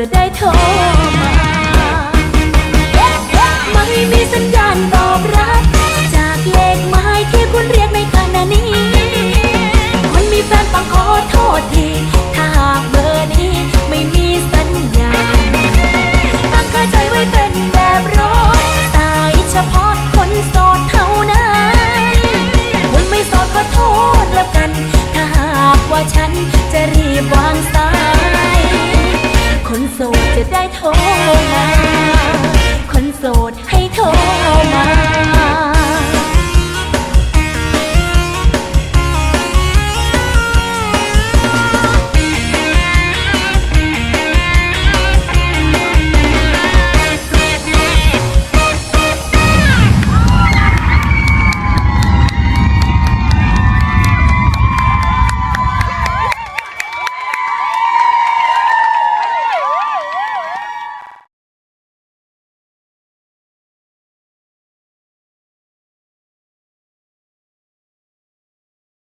จะได้โทรมาไม่มีสัญญาณตอบรับ จากเลขหมายที่คุณเรียกในขณะนี้ คนมีแฟนต้องขอโทษที ถ้าหากเบอร์นี้ไม่มีสัญญาณตั้งใจไว้เป็นแบบรอตายเฉพาะคนสอดเท่านั้นคนไม่สอดขอโทษแล้วกัน ถ้าหากว่าฉันจะรีบวางสา คนโสดจะได้โทรมา คนโสดให้โทรมา